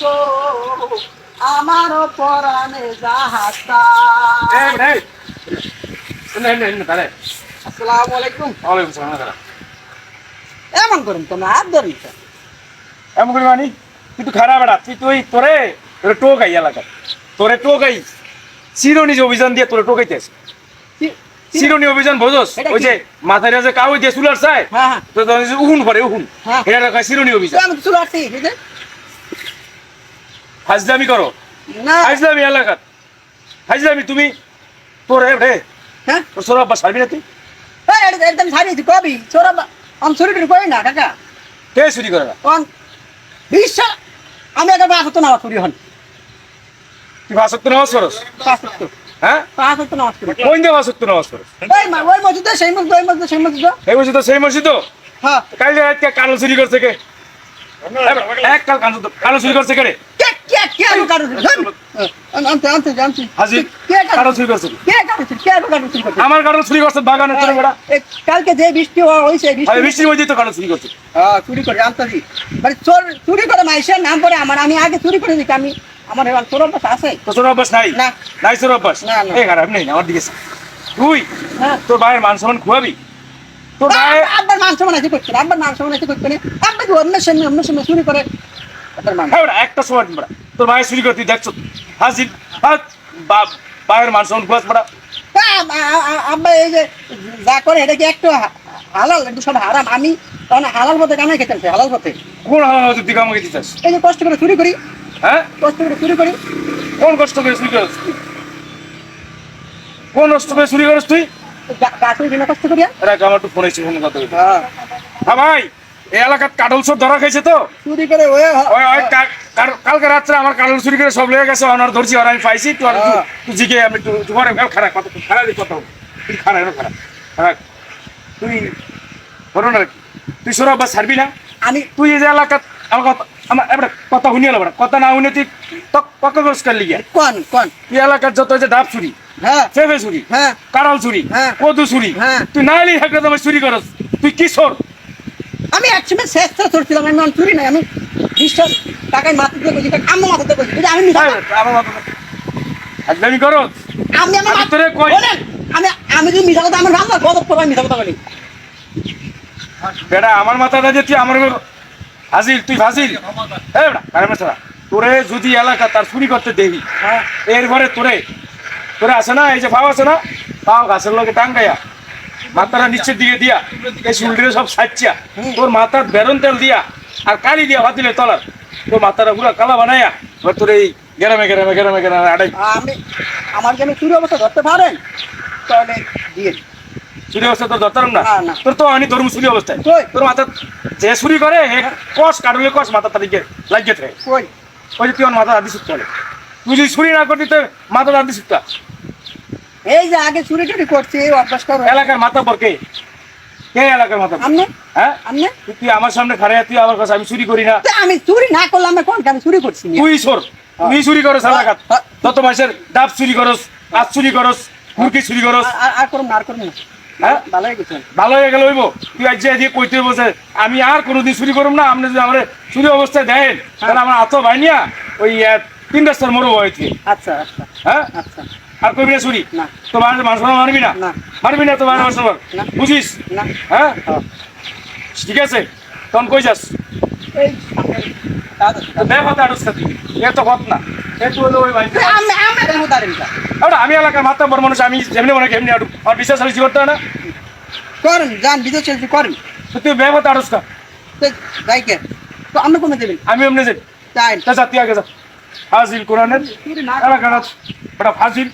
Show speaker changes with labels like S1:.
S1: গো আমার পরাণে যাহাতা
S2: এই এই এনে এনে এনে তারে
S1: আসসালামু আলাইকুম।
S2: ওয়ালাইকুম সালাম
S1: এমন করুন তোমরা হাত ধরি
S2: এমন করি মানি? তুই তো খারাপ বেড়া তুই তুই তোরে তোরে টোকাই এলাকা তোরে টোকাই চিরনি যে অভিযান দিয়ে তোরে টোকাইতে আছে।
S1: কি- কি-
S2: চিরনি অভিযান বোঝস? ওই যে মাথায় যে কাউ দিয়ে চুলার চায়
S1: হ্যাঁ হ্যাঁ।
S2: তো উহুন পরে উহুন।
S1: হ্যাঁ।
S2: এটা চিরনি অভিযান।
S1: আমি?
S2: হাজলামি করো।
S1: না।
S2: হাজলামি এলাকা হাজলামি তুমি? তোর রে
S1: হ্যাঁ?
S2: তোর সৌরভ বা সারবি না তুই?
S1: এটা আমি ছাড়িয়েছি কবি? চোরা আমি চুরি টুরি করি না কাকা।
S2: কে চুরি করে না?
S1: বিশ্বাস আমি একটা হতো না চুরি হন
S2: তুই তো নামাজ করস
S1: হতো
S2: হ্যাঁ?
S1: পাঁচ হতো না চুরি
S2: কোন দিয়ে তো নামাজ করস
S1: ওই মা ওই মসজিদে সেই মসজিদ ওই মসজিদে সেই মসজিদ
S2: এই তো সেই মসজিদ তো?
S1: হ্যাঁ।
S2: কাল একটা কালো চুরি করছে কে? এক কাল কালো কালো চুরি করছে কে
S1: কে কে কে আমি আনতে আনতে জানছি
S2: হাজির
S1: কে
S2: কালো চুরি
S1: কে কারও কে চুরি
S2: আমার চুরি তোর বেড়া
S1: কালকে যে বৃষ্টি বৃষ্টি
S2: তো চুরি
S1: হ্যাঁ চুরি জানতাছি মানে চোর চুরি করে মাইসের নাম পরে আমার আমি আগে চুরি করে দিই আমি আমার এবার চোর অভ্যাস আছে?
S2: তো অভ্যাস নাই?
S1: না।
S2: নাই অভ্যাস?
S1: না, না।
S2: এই খারাপ নেই আমার দিকে তুই তোর ভাইয়ের মান সম্মান খুয়াবি? তোর ভাই
S1: আব্বার মান সমান আছে করছে আব্বার মান সমান আছে করছে আব্বা অন্য সামনে অন্য সামনে চুরি করে?
S2: হ্যাঁ বেটা, একটা সময় বেড়া তোর চুরি করে তুই দেখছ হাজির হাত বা- ভাইয়ের মান সম্মান খুয়াস বেড়া
S1: আ- আ- আ- আব্বা এই যে যা করে এটা কি একটু হালাল? একটু সব হারাম। আমি তখন হালাল পথে কামাই খেতে চাই, হালাল পথে।
S2: কোন হালাল তুই
S1: এই যে কষ্ট করে চুরি করি
S2: হ্যাঁ?
S1: কষ্ট করে চুরি করি।
S2: কোন কষ্ট করে চুরি কোন কষ্ট করে চুরি করছ তুই?
S1: বিনা কষ্ট করিয়া?
S2: রাখ আমার একটু ফোন এসে ফোন কথা বলতে
S1: হ্যাঁ।
S2: হ্যাঁ ভাই। এই এলাকার কাটল সব ধরা খাইছে তো?
S1: চুরি করে
S2: কালকে রাত্রে আমার কাটল চুরি করে সব লেগে গেছে অনার ধরছি আর আমি পাইছি তুই আর তুই-
S1: হ্যাঁ।
S2: জিকে আমি তোমার খারাপ কথা খারাপ কথা বল। তুই খারাপ খারাপ খারাপ তুই ধরো না তুই সরব বা ছাড়বি না।
S1: আমি
S2: তুই এই যে এলাকাত আমার কথা আমার এবারে কথা শুনিয়ে এলো কথা না শুনে তুই তক পক্ষ করস কার লিগিয়া
S1: কোন কোন?
S2: তুই এলাকার যত যে ডাব চুরি
S1: হ্যাঁ।
S2: ফেফে চুরি
S1: হ্যাঁ।
S2: কারাল চুরি
S1: হ্যাঁ।
S2: কদু চুরি
S1: হ্যাঁ।
S2: তুই নাইলি হাকলে তোমার চুরি করস। তুই কি সর
S1: আমি একসময় শেষ চলছিলাম আমি অন চুরি নাই আমি বিশ্বাস টাকায় মাথাতে বলছি আমি মাথাতে বলছি কিন্তু আমি
S2: মাথা একদমই করস
S1: আমি আমার
S2: কই-
S1: বলেন, আমি আমি যদি মিথ্যা কথা আমার রান্না গদব করব মিথ্যা কথা বলি।
S2: বেটা আমার মাথাটা যে তুই আমার হাজির তুই হাজির এই বেটা কারে মাথা তোরে যদি এলাকা তার চুরি করতে দেখি
S1: হ্যাঁ।
S2: এরপরে তোরে তোরে আছে না? এই যে পাও আছে না? পাও গাছের লোকে টাঙ্গাইয়া মাথাটা নিচের দিকে দিয়া এই শুলটিরে সব সাচ্চা তোর মাথার বেরন তেল দিয়া আর কালি দিয়া ভাত দিলে তলার। তোর মাথাটা পুরো কালা বানাইয়া এবার তোর এই গেরামে গেরামে গেরামে গেরামে আড়াই
S1: আমি আমার যদি চুরি অবস্থা ধরতে পারেন? তাহলে দিয়ে
S2: চুরি অবস্থা তোর ধরতাম না। তোর তো আমি ধর্ম চুরি অবস্থায়? তোর মাথা যে চুরি করে কষ কাটলে কষ মাথা তারিখে লাগিয়ে থাকে
S1: কই?
S2: ওই যে তুই আমার মাথা আদি চলে তুই যদি চুরি না করতি তো মাথা আদি সুক্তা
S1: এই যে আগে চুরি টুরি করছি এই অভ্যাস করো।
S2: এলাকার মাথা পর কে? কে এলাকার মাথা?
S1: আপনি
S2: হ্যাঁ?
S1: আপনি
S2: তুই- তুই আমার সামনে খারে তুই আমার কাছে আমি চুরি করি না?
S1: আমি চুরি না করলে আমি কোন আমি চুরি করছি না।
S2: তুই সর। তুই চুরি
S1: হ্যাঁ।
S2: তত মাসের ডাব চুরি আজ চুরি মুরগি চুরি
S1: আর- আর- আর করুন না আর করুন না।
S2: হ্যাঁ?
S1: ভালো হয়ে গেছেন
S2: গেল হইব। তুই আজ দিয়ে কইতে বসে আমি আর কোনোদিন চুরি করব না আপনি যদি আমার চুরি অবস্থায় দেন তাহলে আমার আতো ভাইনিয়া ওই তিন রাস্তার মোড় হয়েছে
S1: আচ্ছা আচ্ছা।
S2: হ্যাঁ?
S1: আচ্ছা।
S2: আর কইবি না চুরি
S1: না।
S2: তোমার মানুষ মারবি না?
S1: না।
S2: মারবি না তোমার মানুষ
S1: না।
S2: বুঝিস?
S1: না।
S2: হ্যাঁ। ঠিক আছে? তখন কই যাস? হলো
S1: আমি
S2: এলাকার মাত্রা বড় মানুষ আমি যেমনি মনে কেমনি আড়ু। আর বিশ্বাস হয়েছি করতে না।
S1: করেন যান বিদেশ চলছি করেন।
S2: তো তুই বে কথা আড়স খা
S1: যাই কে তো আপনি কমে দেবেন
S2: আমি এমনি যে
S1: চাই
S2: যা যা তুই আগে যা। হাজিল কোরআনের এলাকার ওটা ফাজিল।